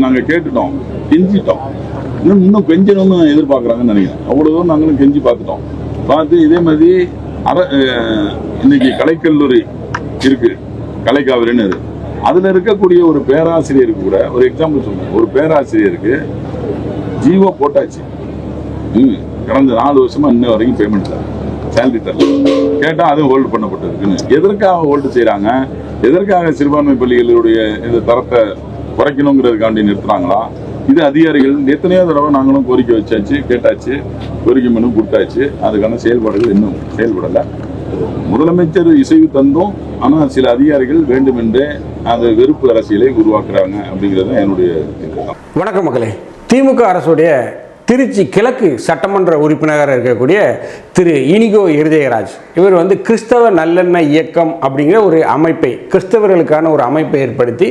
நாங்கள் கேட்டுட்டோம். கெஞ்சிட்டோம். இன்னும் இன்னும் கெஞ்சணும்னு எதிர்பார்க்குறாங்கன்னு நினைக்கிறேன். அவ்வளோ தூரம் நாங்களும் கெஞ்சி பார்த்துட்டோம். பார்த்து இதே மாதிரி அர இன்னைக்கு கலைக்கல்லூரி இருக்கு. கலைக்காவிரின்னு இருக்கு அதில் இருக்கக்கூடிய ஒரு பேராசிரியருக்கு கூட ஒரு எக்ஸாம்பிள் சொல்லுங்கள் ஒரு பேராசிரியருக்கு ஜீவோ போட்டாச்சு. ம். கடந்த நாலு வருஷமா இன்ன வரைக்கும் பேமெண்ட் தரல சேலரி தரல. கேட்டால் அதுவும் ஹோல்டு பண்ணப்பட்டிருக்குன்னு. எதற்காக ஹோல்டு செய்கிறாங்க எதற்காக சிறுபான்மை பள்ளிகளுடைய இந்த தரத்தை குறைக்கணுங்கிறதுக்காண்டி நிறுத்துறாங்களா? இது அதிகாரிகள் எத்தனையோ தடவை நாங்களும் கோரிக்கை வச்சாச்சு கேட்டாச்சு கோரிக்கை மனு கொடுத்தாச்சு. அதுக்கான செயல்பாடுகள் இன்னும் செயல்படலை. முதலமைச்சர் இசைவு தந்தும். ஆனால் சில அதிகாரிகள் வேண்டுமென்றே அந்த வெறுப்பு அரசியலை உருவாக்குறாங்க அப்படிங்கிறது தான் என்னுடைய வணக்கம் மக்களே. திமுக அரசுடைய திருச்சி கிழக்கு சட்டமன்ற உறுப்பினராக இருக்கக்கூடிய திரு இனிகோ இருதயராஜ். இவர் வந்து கிறிஸ்தவ நல்லெண்ண இயக்கம் அப்படிங்கிற ஒரு அமைப்பை கிறிஸ்தவர்களுக்கான ஒரு அமைப்பை ஏற்படுத்தி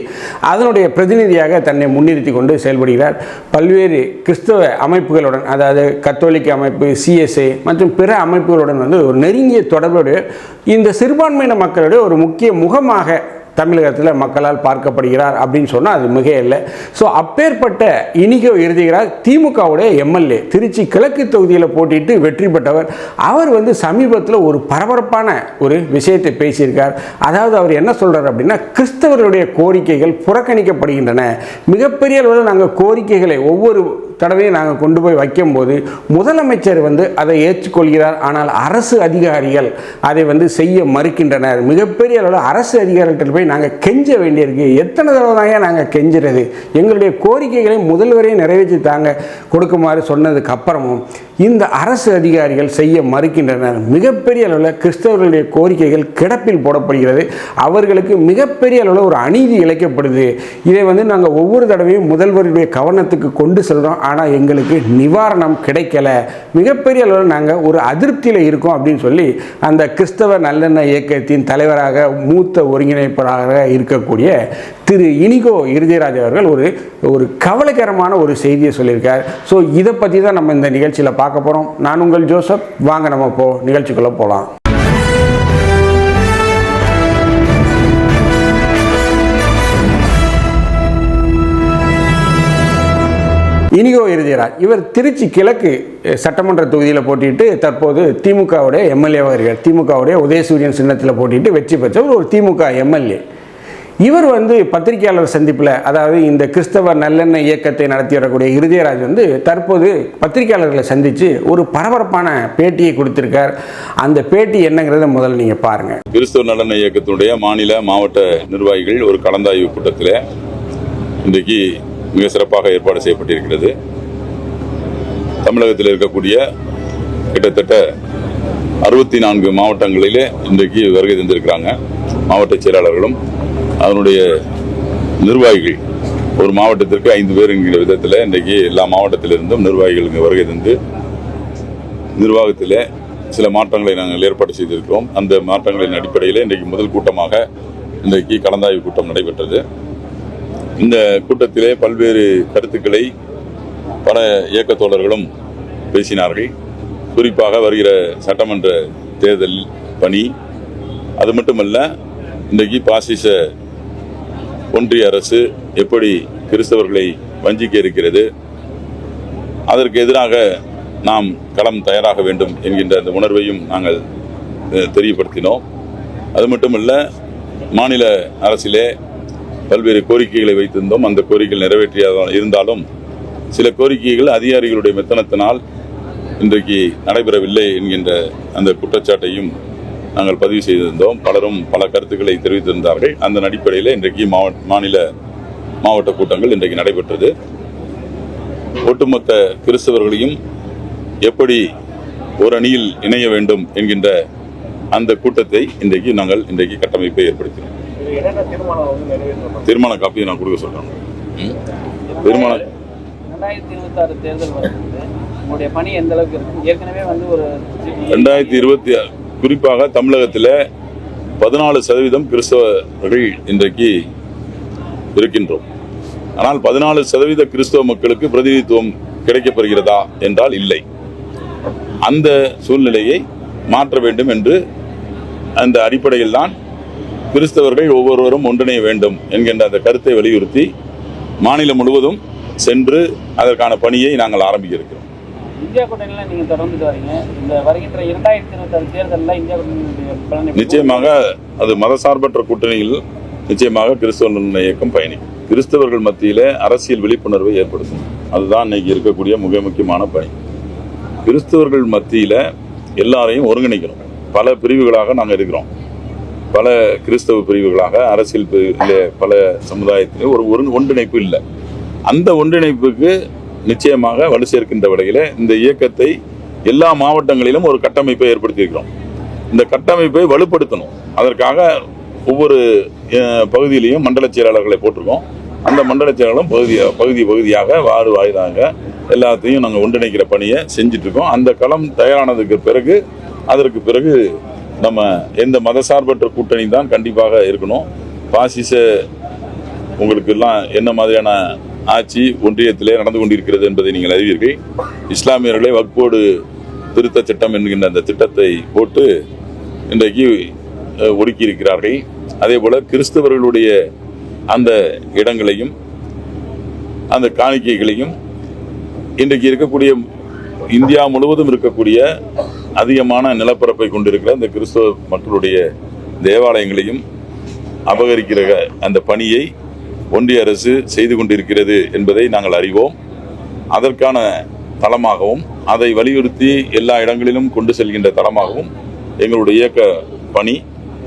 அதனுடைய பிரதிநிதியாக தன்னை முன்னிறுத்தி கொண்டு செயல்படுகிறார். பல்வேறு கிறிஸ்தவ அமைப்புகளுடன் அதாவது கத்தோலிக்க அமைப்பு சிஎஸ்ஏ மற்றும் பிற அமைப்புகளுடன் வந்து ஒரு நெருங்கிய தொடர்புடைய இந்த சிறுபான்மையின மக்களுடைய ஒரு முக்கிய முகமாக தமிழகத்தில் மக்களால் பார்க்கப்படுகிறார் அப்படின்னு சொன்னால் அது மிக இல்லை ஸோ அப்பேற்பட்ட இனிகோ எழுதுகிறார் திமுகவுடைய எம்எல்ஏ. திருச்சி கிழக்கு தொகுதியில் போட்டிட்டு வெற்றி பெற்றவர். அவர் வந்து சமீபத்தில் ஒரு பரபரப்பான ஒரு விஷயத்தை பேசியிருக்கார். அதாவது அவர் என்ன சொல்கிறார் அப்படின்னா கிறிஸ்தவர்களுடைய கோரிக்கைகள் புறக்கணிக்கப்படுகின்றன. மிகப்பெரிய அளவில் நாங்கள் கோரிக்கைகளை ஒவ்வொரு தடவையும் நாங்கள் கொண்டு போய் வைக்கும்போது முதலமைச்சர் வந்து அதை ஏற்றுக்கொள்கிறார். ஆனால் அரசு அதிகாரிகள் அதை வந்து செய்ய மறுக்கின்றனர். மிகப்பெரிய அளவில் அரசு அதிகாரிகள் போய் நாங்கள் கெஞ்ச வேண்டியிருக்கு. எத்தனை தடவை தாங்க நாங்கள் கெஞ்சுறது? எங்களுடைய கோரிக்கைகளை முதல்வரையும் நிறைவேற்றி தாங்க கொடுக்குமாறு சொன்னதுக்கு அப்புறமும் இந்த அரசு அதிகாரிகள் செய்ய மறுக்கின்றனர் மிகப்பெரிய அளவில் கிறிஸ்தவர்களுடைய கோரிக்கைகள் கிடப்பில் போடப்படுகிறது. அவர்களுக்கு மிகப்பெரிய அளவில் ஒரு அநீதி இழைக்கப்படுது. இதை வந்து நாங்கள் ஒவ்வொரு தடவையும் முதல்வருடைய கவனத்துக்கு கொண்டு செல்கிறோம் ஆனால் எங்களுக்கு நிவாரணம் கிடைக்கல. மிகப்பெரிய அளவில் நாங்கள் ஒரு அதிருப்தியில் இருக்கோம் அப்படின்னு சொல்லி அந்த கிறிஸ்தவ நல்லெண்ண இயக்கத்தின் தலைவராக மூத்த ஒருங்கிணைப்பாளராக இருக்கக்கூடிய திரு இனிகோ இருதயராஜ் அவர்கள் ஒரு ஒரு கவலைக்கரமான ஒரு செய்தியை சொல்லியிருக்கார். ஸோ இதை பற்றி தான் நம்ம இந்த நிகழ்ச்சியில் பார்க்க போகிறோம் நான் உங்கள் ஜோசப். வாங்க நம்ம போ நிகழ்ச்சிக்குள்ளே போகலாம் இனிகோ இருதயராஜ் இவர் திருச்சி கிழக்கு சட்டமன்ற தொகுதியில் போட்டிட்டு தற்போது திமுகவுடைய எம்எல்ஏவாக இருக்கார். திமுகவுடைய உதயசூரியன் சின்னத்தில் போட்டிட்டு வெற்றி பெற்றவர் ஒரு திமுக எம்எல்ஏ. இவர் வந்து பத்திரிகையாளர் சந்திப்பில் அதாவது இந்த கிறிஸ்தவ நல்லெண்ணெய் இயக்கத்தை நடத்தி வரக்கூடிய இருதயராஜ் வந்து தற்போது பத்திரிகையாளர்களை சந்தித்து ஒரு பரபரப்பான பேட்டியை கொடுத்திருக்கார். அந்த பேட்டி என்னங்கிறத முதல்ல நீங்கள் பாருங்கள் கிறிஸ்தவ நலன இயக்கத்தினுடைய மாநில மாவட்ட நிர்வாகிகள் ஒரு கலந்தாய்வு கூட்டத்தில் இன்றைக்கு மிக சிறப்பாக ஏற்பாடு செய்யப்பட்டிருக்கிறது. தமிழகத்தில் இருக்கக்கூடிய கிட்டத்தட்ட அறுபத்தி நான்கு மாவட்டங்களிலே இன்றைக்கு வருகை தந்திருக்கிறாங்க. மாவட்ட செயலாளர்களும் அதனுடைய நிர்வாகிகள். ஒரு மாவட்டத்திற்கு ஐந்து பேர் என்கிற விதத்தில் இன்றைக்கு எல்லா மாவட்டத்திலிருந்தும் நிர்வாகிகள் இங்கே வருகை தந்து நிர்வாகத்தில் சில மாற்றங்களை நாங்கள் ஏற்பாடு செய்திருக்கிறோம். அந்த மாற்றங்களின் அடிப்படையில் இன்றைக்கு முதல் கூட்டமாக இன்றைக்கு கலந்தாய்வு கூட்டம் நடைபெற்றது. இந்த கூட்டத்திலே பல்வேறு கருத்துக்களை பல இயக்கத் தோழர்களும் பேசினார்கள். குறிப்பாக வருகிற சட்டமன்ற தேர்தல் பணி. அது மட்டுமல்ல இன்றைக்கு பாசிச ஒன்றிய அரசு எப்படி கிறிஸ்தவர்களை வஞ்சிக்க இருக்கிறது அதற்கு எதிராக நாம் களம் தயாராக வேண்டும் என்கின்ற அந்த உணர்வையும் நாங்கள் தெரியப்படுத்தினோம். அது மட்டுமல்ல மாநில அரசிலே பல்வேறு கோரிக்கைகளை வைத்திருந்தோம். அந்த கோரிக்கைகள் நிறைவேற்றிய இருந்தாலும் சில கோரிக்கைகள் அதிகாரிகளுடைய மெத்தனத்தினால் இன்றைக்கு நடைபெறவில்லை என்கின்ற அந்த குற்றச்சாட்டையும் நாங்கள் பதிவு செய்திருந்தோம். பலரும் பல கருத்துக்களை தெரிவித்திருந்தார்கள். அந்த அடிப்படையில் இன்றைக்கு மாநில மாவட்ட கூட்டங்கள் இன்றைக்கு நடைபெற்றது. ஒட்டுமொத்த கிறிஸ்தவர்களையும் எப்படி ஒரு அணியில் இணைய வேண்டும் என்கின்ற அந்த கூட்டத்தை இன்றைக்கு நாங்கள் இன்றைக்கு கட்டமைப்பை ஏற்படுத்தினோம். தீர்மான காப்பியை நான் கொடுக்க சொல்றேன்? தீர்மான ரெண்டாயிரத்தி இருபத்தாறு தேர்தல் வருது உங்களுடைய பணி எந்த அளவுக்கு இருக்கும் ஏற்கனவே வந்து ஒரு ரெண்டாயிரத்தி இருபத்தி குறிப்பாக தமிழகத்தில் பதினாலு சதவீதம் கிறிஸ்தவர்கள் இன்றைக்கு இருக்கின்றோம். ஆனால் பதினாலு சதவீத கிறிஸ்தவ மக்களுக்கு பிரதிநிதித்துவம் கிடைக்கப்பெறுகிறதா என்றால் இல்லை. அந்த சூழ்நிலையை மாற்ற வேண்டும் என்று அந்த அடிப்படையில் தான் கிறிஸ்தவர்கள் ஒவ்வொருவரும் ஒன்றிணைய வேண்டும் என்கின்ற அந்த கருத்தை வலியுறுத்தி மாநிலம் முழுவதும் சென்று அதற்கான பணியை நாங்கள் ஆரம்பிக்க இருக்கிறோம். இந்தியா கூட்டணியில் நீங்கள் தொடர்ந்துட்டு வரீங்க. இந்த வருகின்ற இரண்டாயிரத்தி இருபத்தி ஆறு தேர்தலில் இந்தியா கூட்டணி நிச்சயமாக அது மதசார்பற்ற கூட்டணியில் நிச்சயமாக கிறிஸ்தவ இயக்கம் பயணிக்கும். கிறிஸ்தவர்கள் மத்தியிலே அரசியல் விழிப்புணர்வை ஏற்படுத்தும். அதுதான் இன்னைக்கு இருக்கக்கூடிய மிக முக்கியமான பணி. கிறிஸ்தவர்கள் மத்தியில் எல்லாரையும் ஒருங்கிணைக்கணும். பல பிரிவுகளாக நாங்கள் இருக்கிறோம். பல கிறிஸ்தவ பிரிவுகளாக அரசியல் பிரிவிலே பல சமுதாயத்திலே ஒரு ஒரு ஒன்றிணைப்பு இல்லை. அந்த ஒன்றிணைப்புக்கு நிச்சயமாக வலு சேர்க்கின்ற வகையில் இந்த இயக்கத்தை எல்லா மாவட்டங்களிலும் ஒரு கட்டமைப்பை ஏற்படுத்தியிருக்கிறோம். இந்த கட்டமைப்பை வலுப்படுத்தணும். அதற்காக ஒவ்வொரு பகுதியிலையும் மண்டல செயலாளர்களை போட்டிருக்கோம். அந்த மண்டல செயலாளரும் பகுதி பகுதி பகுதியாக வாறு வாயிலாக எல்லாத்தையும் நாங்கள் ஒன்றிணைக்கிற பணியை செஞ்சிட்ருக்கோம். அந்த களம் தயாரானதுக்கு பிறகு அதற்கு பிறகு நம்ம எந்த மதசார்பற்ற கூட்டணி தான் கண்டிப்பாக இருக்கணும். பாசிச உங்களுக்கு எல்லாம் என்ன மாதிரியான ஆட்சி ஒன்றியத்திலே நடந்து கொண்டிருக்கிறது என்பதை நீங்கள் அறிவீர்கள். இஸ்லாமியர்களை வக்போடு திருத்த சட்டம் என்கின்ற அந்த திட்டத்தை போட்டு இன்றைக்கு ஒடுக்கியிருக்கிறார்கள். அதே போல கிறிஸ்தவர்களுடைய அந்த இடங்களையும் அந்த காணிக்கைகளையும் இன்றைக்கு இருக்கக்கூடிய இந்தியா முழுவதும் இருக்கக்கூடிய அதிகமான நிலப்பரப்பை கொண்டிருக்கிற அந்த கிறிஸ்தவ மக்களுடைய தேவாலயங்களையும் அபகரிக்கிற அந்த பணியை ஒன்றிய அரசு செய்து கொண்டிருக்கிறது என்பதை நாங்கள் அறிவோம். அதற்கான தளமாகவும் அதை வலியுறுத்தி எல்லா இடங்களிலும் கொண்டு செல்கின்ற தளமாகவும் எங்களுடைய இயக்க பணி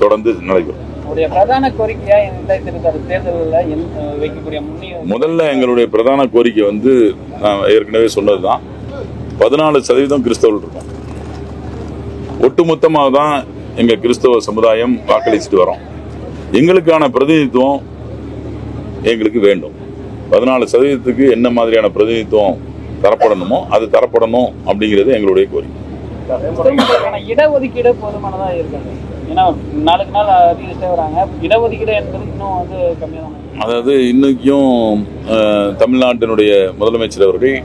தொடர்ந்து நடைபெறும். முதல்ல எங்களுடைய பிரதான கோரிக்கை வந்து நான் ஏற்கனவே சொன்னதுதான். பதினாலு சதவீதம் கிறிஸ்தவர்கள் இருக்கும். ஒட்டுமொத்தமாக தான் எங்க கிறிஸ்தவ சமுதாயம் வாக்களிச்சுட்டு வரோம். எங்களுக்கான பிரதிநிதித்துவம் எங்களுக்கு வேண்டும். பதினாலு சதவீதத்துக்கு என்ன மாதிரியான பிரதிநிதித்துவம் தரப்படணுமோ அது தரப்படணும் அப்படிங்கிறது எங்களுடைய கோரிக்கை. இடஒதுக்கீடு போதுமானதா இருக்காது. ஏன்னா நாளுக்கு நாள் அதிகரிச்சே வராங்க. இடஒதுக்கீடு என்பது இன்னும் வந்து கம்மியாக. அதாவது இன்னைக்கும் தமிழ்நாட்டினுடைய முதலமைச்சர் அவர்கள்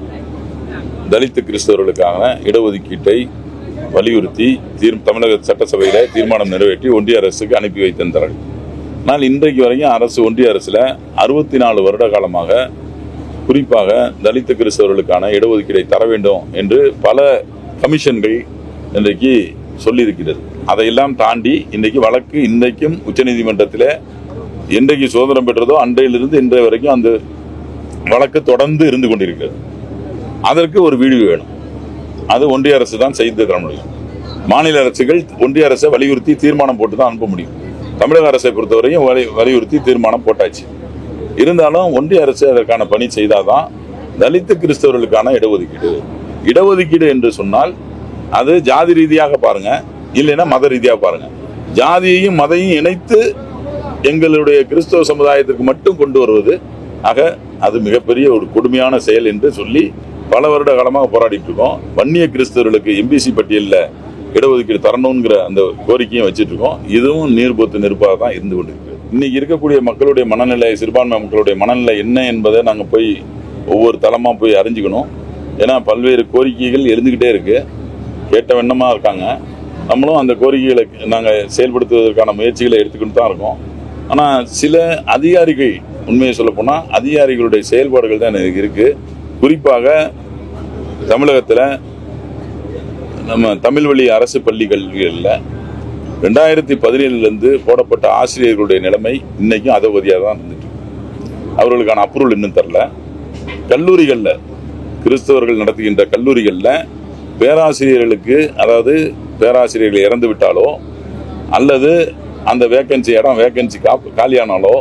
தலித்து கிறிஸ்தவர்களுக்கான இடஒதுக்கீட்டை வலியுறுத்தி தீர் தமிழக சட்டசபையில தீர்மானம் நிறைவேற்றி ஒன்றிய அரசுக்கு அனுப்பி வைத்திருந்தார்கள். ஆனால் இன்றைக்கு வரைக்கும் அரசு ஒன்றிய அரசில் அறுபத்தி நாலு வருட காலமாக குறிப்பாக தலித்து கிறிஸ்தவர்களுக்கான இடஒதுக்கீடை தர வேண்டும் என்று பல கமிஷன்கள் இன்றைக்கு சொல்லியிருக்கிறது. அதையெல்லாம் தாண்டி இன்றைக்கு வழக்கு இன்றைக்கும் உச்சநீதிமன்றத்தில் என்றைக்கு சுதந்திரம் பெற்றதோ அன்றையிலிருந்து இன்றைய வரைக்கும் அந்த வழக்கு தொடர்ந்து இருந்து கொண்டிருக்கிறது. அதற்கு ஒரு வீடு வேணும். அது ஒன்றிய அரசு தான் செய்து தர முடியும். மாநில அரசுகள் ஒன்றிய அரசை வலியுறுத்தி தீர்மானம் போட்டு தான் அனுப்ப முடியும். தமிழக அரசை பொறுத்தவரையும் வலி வலியுறுத்தி தீர்மானம் போட்டாச்சு. இருந்தாலும் ஒன்றிய அரசு அதற்கான பணி செய்தாதான் தலித்து கிறிஸ்தவர்களுக்கான இடஒதுக்கீடு. இடஒதுக்கீடு என்று சொன்னால் அது ஜாதி ரீதியாக பாருங்க இல்லைன்னா மத ரீதியாக பாருங்க. ஜாதியையும் மதையும் இணைத்து எங்களுடைய கிறிஸ்தவ சமுதாயத்திற்கு மட்டும் கொண்டு வருவது ஆக அது மிகப்பெரிய ஒரு கொடுமையான செயல் என்று சொல்லி பல வருட காலமாக போராடிட்டு இருக்கோம். வன்னிய கிறிஸ்தவர்களுக்கு எம்பிசி பட்டியலில் இடஒதுக்கீடு தரணுங்கிற அந்த கோரிக்கையும் வச்சுட்டு இருக்கோம் இதுவும் நீர்பொத்து நெருப்பாக தான் இருந்து கொண்டிருக்கு. இன்னைக்கு இருக்கக்கூடிய மக்களுடைய மனநிலை சிறுபான்மை மக்களுடைய மனநிலை என்ன என்பதை நாங்கள் போய் ஒவ்வொரு தளமாக போய் அறிஞ்சுக்கணும். ஏன்னா பல்வேறு கோரிக்கைகள் எழுந்துக்கிட்டே இருக்கு. கேட்ட வண்ணமாக இருக்காங்க. நம்மளும் அந்த கோரிக்கைகளை நாங்கள் செயல்படுத்துவதற்கான முயற்சிகளை எடுத்துக்கிட்டு தான் இருக்கோம். ஆனால் சில அதிகாரிகள் உண்மையை சொல்லப்போனால் அதிகாரிகளுடைய செயல்பாடுகள் தான் எனக்கு இருக்குது குறிப்பாக தமிழகத்தில் நம்ம தமிழ் வழி அரசு பள்ளி கல்விகளில் ரெண்டாயிரத்தி பதினேழுலேருந்து போடப்பட்ட ஆசிரியர்களுடைய நிலைமை இன்றைக்கும் அதோகதியாக தான் இருந்துட்டு அவர்களுக்கான அப்ரூவல் இன்னும் தரல. கல்லூரிகளில் கிறிஸ்தவர்கள் நடத்துகின்ற கல்லூரிகளில் பேராசிரியர்களுக்கு அதாவது பேராசிரியர்கள் இறந்து விட்டாலோ அல்லது அந்த வேக்கன்சி இடம் வேக்கன்சி காப் காலியானாலோ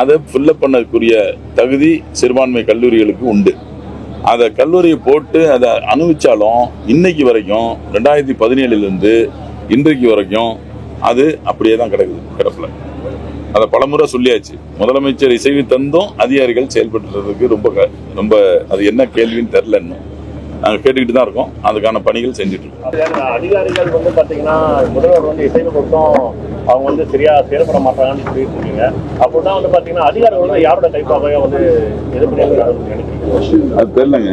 அதை ஃபில்லப் பண்ணக்கூடிய தகுதி சிறுபான்மை கல்லூரிகளுக்கு உண்டு. அதை கல்லூரியை போட்டு அதை அனுபவிச்சாலும் இன்னைக்கு வரைக்கும் ரெண்டாயிரத்தி பதினேழுலேருந்து இன்றைக்கு வரைக்கும் அது அப்படியே தான் கிடக்குது கிடப்பில் அதை பலமுறை சொல்லியாச்சு. முதலமைச்சர் இசைவு தந்தும் அதிகாரிகள் செயல்பட்டுறதுக்கு ரொம்ப ரொம்ப அது என்ன கேள்வின்னு தெரில இன்னும் நாங்கள் கேட்டுக்கிட்டு தான் இருக்கோம். அதுக்கான பணிகள் செஞ்சுட்டு இருக்கோம் அதிகாரிகள் வந்து பாத்தீங்கன்னா முதல்வர் வந்து இசைவு கொடுத்தும். அவங்க வந்து சரியா செயல்பட மாட்டாங்கன்னு சொல்லிட்டு இருக்கீங்க அப்படின்னா வந்து பாத்தீங்கன்னா அதிகாரிகள் வந்து யாரோட கைப்பாவையா வந்து இது பண்ணியிருக்காங்கன்னு நினைக்கிறீங்க? அது தெரிலங்க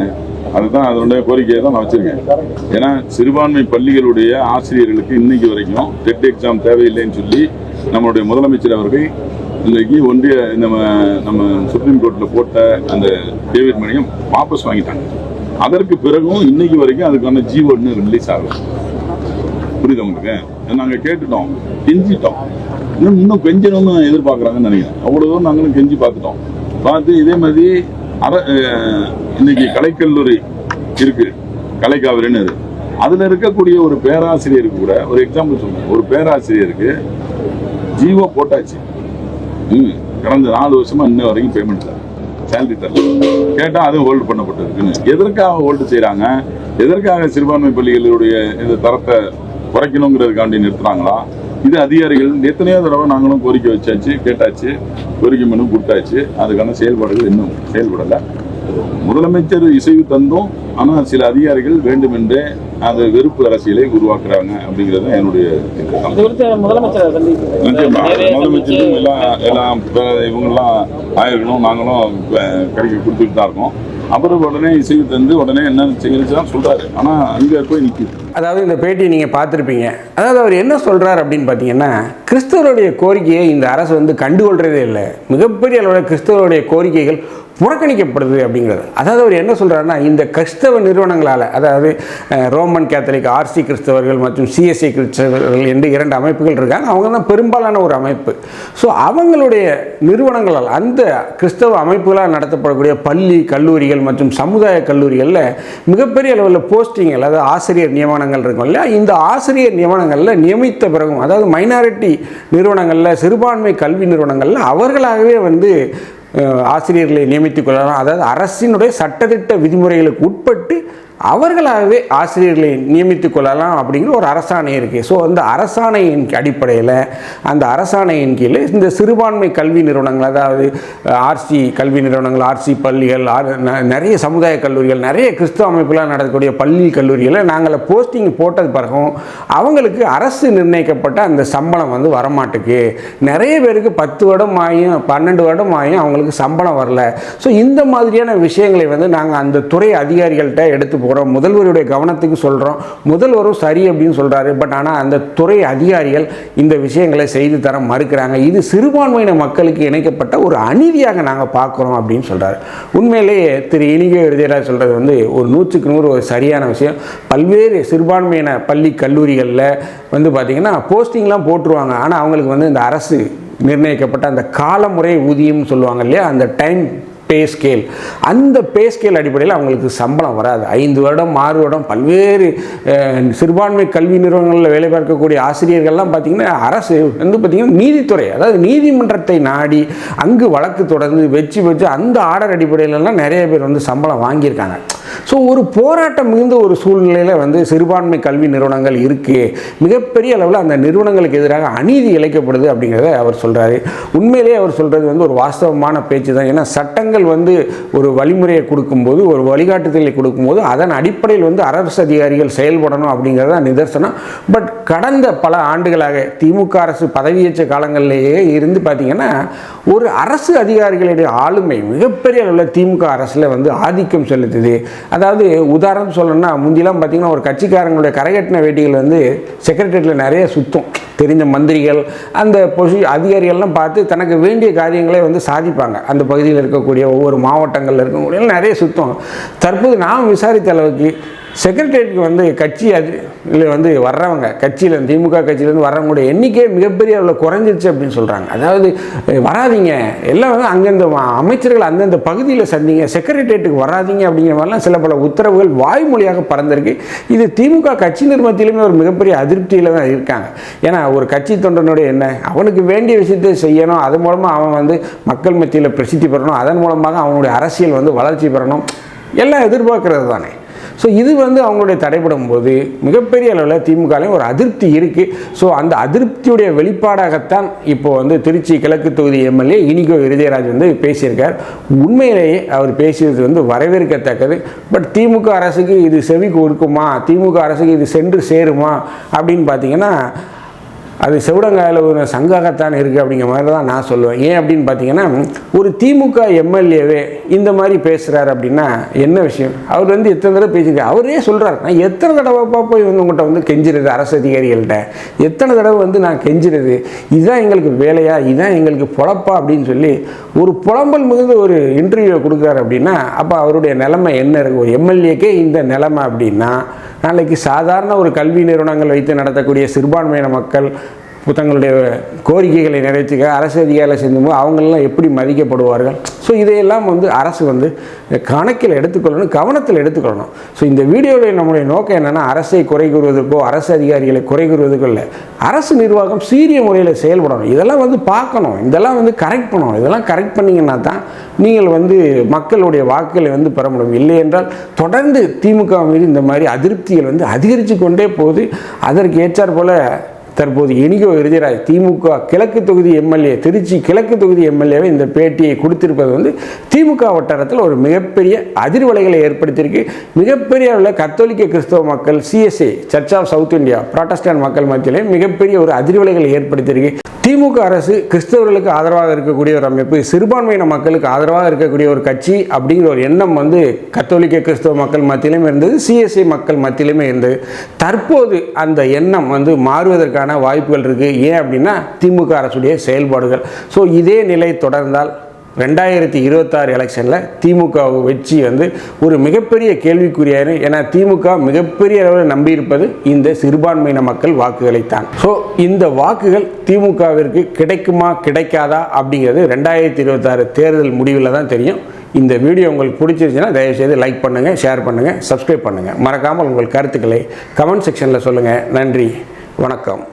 அதுதான் அதனுடைய கோரிக்கையை தான் நான் வச்சிருக்கேன். ஏன்னா சிறுபான்மை பள்ளிகளுடைய ஆசிரியர்களுக்கு இன்னைக்கு வரைக்கும் டெட் எக்ஸாம் தேவையில்லைன்னு சொல்லி நம்மளுடைய முதலமைச்சர் அவர்கள் இன்றைக்கு ஒன்றிய நம்ம நம்ம சுப்ரீம் கோர்ட்ல போட்ட அந்த டேவிட் மணியம் வாபஸ் வாங்கிட்டாங்க. அதற்கு பிறகும் இன்னைக்கு வரைக்கும் அதுக்கான ஜீவோ இன்னும் ரிலீஸ் ஆகும் புரியுது உங்களுக்கு? நாங்க கேட்டுட்டோம் கெஞ்சிட்டோம். இன்னும் இன்னும் கெஞ்சணும்னு எதிர்பார்க்கறாங்கன்னு நினைக்கிறேன். அவ்வளவு தூரம் நாங்களும் கெஞ்சி பார்த்துட்டோம். பார்த்து இதே மாதிரி அர இன்னைக்கு கலைக்கல்லூரி இருக்கு. கலைக்காவிரின்னு இருக்கு அதுல இருக்கக்கூடிய ஒரு பேராசிரியருக்கு கூட ஒரு எக்ஸாம்பிள் சொல்லுங்க ஒரு பேராசிரியருக்கு ஜீவோ போட்டாச்சு. ம் கடந்த நாலு வருஷமா இன்ன வரைக்கும் பேமெண்ட் தரல சேலரி தரல கேட்டால் அதுவும் ஹோல்டு பண்ணப்பட்டிருக்குன்னு. எதற்காக ஹோல்டு செய்கிறாங்க எதற்காக சிறுபான்மை பள்ளிகளுடைய இந்த தரத்தை குறைக்கணுங்கிறதுக்காண்டி நிறுத்துறாங்களா? இது அதிகாரிகள் எத்தனையோ தடவை நாங்களும் கோரிக்கை வச்சாச்சு கேட்டாச்சு கோரிக்கை மனு கொடுத்தாச்சு. அதுக்கான செயல்பாடுகள் இன்னும் செயல்படலை. முதலமைச்சர் இசைவு தந்தும். ஆனா சில அதிகாரிகள் வேண்டுமென்றே அந்த வெறுப்பு அரசியலை உருவாக்குறாங்க அப்படிங்கிறது என்னுடைய முதலமைச்சரும் எல்லாம் எல்லாம் இவங்கெல்லாம் ஆயிருக்கணும். நாங்களும் கடைக்கு கொடுத்துட்டு தான் இருக்கோம். அப்புறம் உடனே இசைவு தந்து உடனே என்ன செய்யணும் சொல்றாரு. ஆனா அங்க போய் நிக்குது. அதாவது இந்த பேட்டியை நீங்கள் பார்த்துருப்பீங்க. அதாவது அவர் என்ன சொல்கிறார் அப்படின்னு பார்த்தீங்கன்னா கிறிஸ்தவருடைய கோரிக்கையை இந்த அரசு வந்து கண்டுகொள்றதே இல்லை. மிகப்பெரிய அளவில் கிறிஸ்தவருடைய கோரிக்கைகள் புறக்கணிக்கப்படுது அப்படிங்கிறது. அதாவது அவர் என்ன சொல்கிறாருன்னா இந்த கிறிஸ்தவ நிறுவனங்களால் அதாவது ரோமன் கேத்தலிக் ஆர்சி கிறிஸ்தவர்கள் மற்றும் சிஎஸ்சி கிறிஸ்தவர்கள் என்று இரண்டு அமைப்புகள் இருக்காங்க. அவங்க தான் பெரும்பாலான ஒரு அமைப்பு. ஸோ அவங்களுடைய நிறுவனங்களால் அந்த கிறிஸ்தவ அமைப்புகளால் நடத்தப்படக்கூடிய பள்ளி கல்லூரிகள் மற்றும் சமுதாய கல்லூரிகளில் மிகப்பெரிய அளவில் போஸ்டிங்கள் அதாவது ஆசிரியர் நியமனங்கள் இருக்கும் இல்லையா? இந்த ஆசிரியர் நியமனங்களில் நியமித்த பிறகும் அதாவது மைனாரிட்டி நிறுவனங்களில் சிறுபான்மை கல்வி நிறுவனங்களில் அவர்களாகவே வந்து ஆசிரியர்களை நியமித்துக் கொள்ளலாம். அதாவது அரசினுடைய சட்டத்திட்ட விதிமுறைகளுக்கு உட்பட்டு அவர்களாகவே ஆசிரியர்களை நியமித்து கொள்ளலாம் அப்படிங்கிற ஒரு அரசாணை இருக்குது ஸோ அந்த அரசாணையின் அடிப்படையில் அந்த அரசாணையின் கீழே இந்த சிறுபான்மை கல்வி நிறுவனங்கள் அதாவது ஆர்சி கல்வி நிறுவனங்கள் ஆர்சி பள்ளிகள் ந- நிறைய சமுதாய கல்லூரிகள் நிறைய கிறிஸ்துவ அமைப்புலாம் நடக்கக்கூடிய பள்ளி கல்லூரிகளில் நாங்கள் போஸ்டிங் போட்டது பிறகும் அவங்களுக்கு அரசு நிர்ணயிக்கப்பட்ட அந்த சம்பளம் வந்து வரமாட்டுக்கு. நிறைய பேருக்கு பத்து வருடம் ஆகியும் பன்னெண்டு வருடம் ஆகியும் அவங்களுக்கு சம்பளம் வரல. ஸோ இந்த மாதிரியான விஷயங்களை வந்து நாங்கள் அந்த துறை அதிகாரிகள்கிட்ட எடுத்து போகிறோம் முதல்வருடைய கவனத்துக்கு சொல்கிறோம் முதல்வரும் சரி அப்படின்னு சொல்கிறாரு பட் ஆனால் அந்த துறை அதிகாரிகள் இந்த விஷயங்களை செய்து தர மறுக்கிறாங்க. இது சிறுபான்மையின மக்களுக்கு இணைக்கப்பட்ட ஒரு அநீதியாக நாங்கள் பார்க்குறோம் அப்படின்னு சொல்கிறாரு உண்மையிலேயே திரு இனிகே எழுதியராஜ் சொல்கிறது வந்து ஒரு நூற்றுக்கு நூறு ஒரு சரியான விஷயம். பல்வேறு சிறுபான்மையின பள்ளி கல்லூரிகளில் வந்து பார்த்திங்கன்னா போஸ்டிங்லாம் போட்டுருவாங்க. ஆனால் அவங்களுக்கு வந்து இந்த அரசு நிர்ணயிக்கப்பட்ட அந்த காலமுறை ஊதியம்னு சொல்லுவாங்க இல்லையா? அந்த டைம் பே ஸ்கேல் அந்த பே ஸ்கேல் அடிப்படையில் அவங்களுக்கு சம்பளம் வராது. ஐந்து வருடம் ஆறு வருடம் பல்வேறு சிறுபான்மை கல்வி நிறுவனங்களில் வேலை பார்க்கக்கூடிய ஆசிரியர்கள்லாம் பார்த்திங்கன்னா அரசு வந்து பார்த்திங்கன்னா நீதித்துறை அதாவது நீதிமன்றத்தை நாடி அங்கு வழக்கு தொடர்ந்து வச்சு வச்சு அந்த ஆர்டர் அடிப்படையிலலாம் நிறைய பேர் வந்து சம்பளம் வாங்கியிருக்காங்க. ஸோ ஒரு போராட்டம் மிகுந்த ஒரு சூழ்நிலையில் வந்து சிறுபான்மை கல்வி நிறுவனங்கள் இருக்குது மிகப்பெரிய அளவில் அந்த நிறுவனங்களுக்கு எதிராக அநீதி இழைக்கப்படுது அப்படிங்கிறத அவர் சொல்கிறாரு உண்மையிலேயே அவர் சொல்கிறது வந்து ஒரு வாஸ்தவமான பேச்சு தான். ஏன்னா சட்டங்கள் வந்து ஒரு வழிமுறையை கொடுக்கும்போது ஒரு வழிகாட்டுதலை கொடுக்கும்போது அதன் அடிப்படையில் வந்து அரசு அதிகாரிகள் செயல்படணும் அப்படிங்கிறது தான் நிதர்சனம். பட் கடந்த பல ஆண்டுகளாக திமுக அரசு பதவியேற்ற காலங்களிலேயே இருந்து பார்த்திங்கன்னா ஒரு அரசு அதிகாரிகளுடைய ஆளுமை மிகப்பெரிய அளவில் திமுக அரசில் வந்து ஆதிக்கம் செலுத்துது. அதாவது உதாரணம் சொல்லணும்னா முந்திலாம் பார்த்தீங்கன்னா ஒரு கட்சிக்காரங்களுடைய கரைகட்டின வேட்டிகள் வந்து செக்ரட்டரியேட்டில் நிறைய சுத்தம். தெரிஞ்ச மந்திரிகள் அந்த பொசி அதிகாரிகள்லாம் பார்த்து தனக்கு வேண்டிய காரியங்களே வந்து சாதிப்பாங்க. அந்த பகுதியில் இருக்கக்கூடிய ஒவ்வொரு மாவட்டங்களில் இருக்கக்கூடிய நிறைய சுத்தம். தற்போது நாம் விசாரித்த அளவுக்கு செக்ரட்டரியேட்டுக்கு வந்து கட்சி அது இல்லை வந்து வர்றவங்க கட்சியில் திமுக கட்சியிலேருந்து வர்றவங்களுடைய எண்ணிக்கை மிகப்பெரிய அளவில் குறைஞ்சிருச்சு அப்படின்னு சொல்கிறாங்க அதாவது வராதிங்க வராதீங்க. எல்லாம் வந்து அந்தந்த அமைச்சர்கள் அந்தந்த பகுதியில் சந்திங்க. செக்ரட்டரியேட்டுக்கு வராதீங்க அப்படிங்கிற மாதிரிலாம் சில பல உத்தரவுகள் வாய்மொழியாக பறந்திருக்கு. இது திமுக கட்சியினர் நிர்மத்திலுமே ஒரு மிகப்பெரிய அதிருப்தியில் தான் இருக்காங்க. ஏன்னா ஒரு கட்சி தொண்டனுடைய என்ன? அவனுக்கு வேண்டிய விஷயத்தை செய்யணும். அது மூலமாக அவன் வந்து மக்கள் மத்தியில் பிரசித்தி பெறணும். அதன் மூலமாக அவனுடைய அரசியல் வந்து வளர்ச்சி பெறணும். எல்லாம் எதிர்பார்க்கறது தானே. ஸோ இது வந்து அவங்களுடைய தடைப்படும் போது மிகப்பெரிய அளவில் திமுகலையும் ஒரு அதிருப்தி இருக்குது ஸோ அந்த அதிருப்தியுடைய வெளிப்பாடாகத்தான் இப்போ வந்து திருச்சி கிழக்கு தொகுதி எம்எல்ஏ இனிகோ விஜயராஜ் வந்து பேசியிருக்கார். உண்மையிலேயே அவர் பேசியது வந்து வரவேற்கத்தக்கது. பட் திமுக அரசுக்கு இது செவி கொடுக்குமா திமுக அரசுக்கு இது சென்று சேருமா? அப்படின்னு பார்த்தீங்கன்னா அது செவிடங்காயில் ஒரு சங்காகத்தான் இருக்குது அப்படிங்கிற மாதிரி தான் நான் சொல்லுவேன். ஏன் அப்படின்னு பார்த்தீங்கன்னா ஒரு திமுக எம்எல்ஏவே இந்த மாதிரி பேசுகிறாரு அப்படின்னா என்ன விஷயம்? அவர் வந்து எத்தனை தடவை பேசியிருக்காரு? அவரே சொல்கிறார் நான் எத்தனை தடவைப்பா போய் வந்து உங்கள்கிட்ட வந்து கெஞ்சிறது அரசு அதிகாரிகள்கிட்ட? எத்தனை தடவை வந்து நான் கெஞ்சிறது? இதுதான் எங்களுக்கு வேலையா? இதுதான் எங்களுக்கு பொழப்பா? அப்படின்னு சொல்லி ஒரு புலம்பல் மிகுந்த ஒரு இன்டர்வியூ கொடுக்குறாரு அப்படின்னா அப்போ அவருடைய நிலைமை என்ன இருக்கு? ஒரு எம்எல்ஏக்கே இந்த நிலைமை அப்படின்னா நாளைக்கு சாதாரண ஒரு கல்வி நிறுவனங்கள் வைத்து நடத்தக்கூடிய சிறுபான்மையின மக்கள் தங்களுடைய கோரிக்கைகளை நிறைவேற்றிக்க அரசு அதிகாரிகளை செஞ்சும்போது அவங்களெல்லாம் எப்படி மதிக்கப்படுவார்கள்? ஸோ இதையெல்லாம் வந்து அரசு வந்து கணக்கில் எடுத்துக்கொள்ளணும் கவனத்தில் எடுத்துக்கொள்ளணும். ஸோ இந்த வீடியோவில் நம்முடைய நோக்கம் என்னென்னா அரசை குறை கூறுவதற்கோ அரசு அதிகாரிகளை குறை கூறுவதற்கோ இல்லை. அரசு நிர்வாகம் சீரிய முறையில் செயல்படணும். இதெல்லாம் வந்து பார்க்கணும். இதெல்லாம் வந்து கரெக்ட் பண்ணணும். இதெல்லாம் கரெக்ட் பண்ணிங்கன்னா தான் நீங்கள் வந்து மக்களுடைய வாக்குகளை வந்து பெற முடியும். இல்லை என்றால் தொடர்ந்து திமுக மீது இந்த மாதிரி அதிருப்திகள் வந்து அதிகரித்து கொண்டே போகுது. அதற்கு ஏற்றாற் போல தற்போது இனிகோ இறுதிராஜ் திமுக கிழக்கு தொகுதி எம்எல்ஏ திருச்சி கிழக்கு தொகுதி எம்எல்ஏவை இந்த பேட்டியை கொடுத்திருப்பது வந்து திமுக வட்டாரத்தில் ஒரு மிகப்பெரிய அதிர்வலைகளை ஏற்படுத்தியிருக்கு. மிகப்பெரிய அளவில் கத்தோலிக்க கிறிஸ்தவ மக்கள் CSI church of south India Protestant மக்கள் மத்தியிலே மிகப்பெரிய ஒரு அதிர்வலைகளை ஏற்படுத்தியிருக்கு. திமுக அரசு கிறிஸ்தவர்களுக்கு ஆதரவாக இருக்கக்கூடிய ஒரு அமைப்பு சிறுபான்மையின மக்களுக்கு ஆதரவாக இருக்கக்கூடிய ஒரு கட்சி அப்படிங்கிற ஒரு எண்ணம் வந்து கத்தோலிக்க கிறிஸ்தவ மக்கள் மத்தியிலுமே இருந்தது சிஎஸ்ஐ மக்கள் மத்தியிலுமே இருந்தது. தற்போது அந்த எண்ணம் வந்து மாறுவதற்கான வாய்ப்புகள் இருக்குது ஏன் அப்படின்னா திமுக அரசுடைய செயல்பாடுகள். ஸோ இதே நிலை தொடர்ந்தால் ரெண்டாயிரத்தி இருபத்தாறு எலெக்ஷனில் திமுக வெற்றி வந்து ஒரு மிகப்பெரிய கேள்விக்குரியாரு ஏன்னா திமுக மிகப்பெரிய அளவில் நம்பியிருப்பது இந்த சிறுபான்மையின மக்கள் வாக்குகளைத்தான். ஸோ இந்த வாக்குகள் திமுகவிற்கு கிடைக்குமா கிடைக்காதா அப்படிங்கிறது ரெண்டாயிரத்தி இருபத்தாறு தேர்தல் முடிவில் தான் தெரியும். இந்த வீடியோ உங்களுக்கு பிடிச்சிருச்சுன்னா தயவுசெய்து லைக் பண்ணுங்கள் ஷேர் பண்ணுங்கள் சப்ஸ்கிரைப் பண்ணுங்கள் மறக்காமல் உங்கள் கருத்துக்களை கமெண்ட் செக்ஷனில் சொல்லுங்கள் நன்றி வணக்கம்.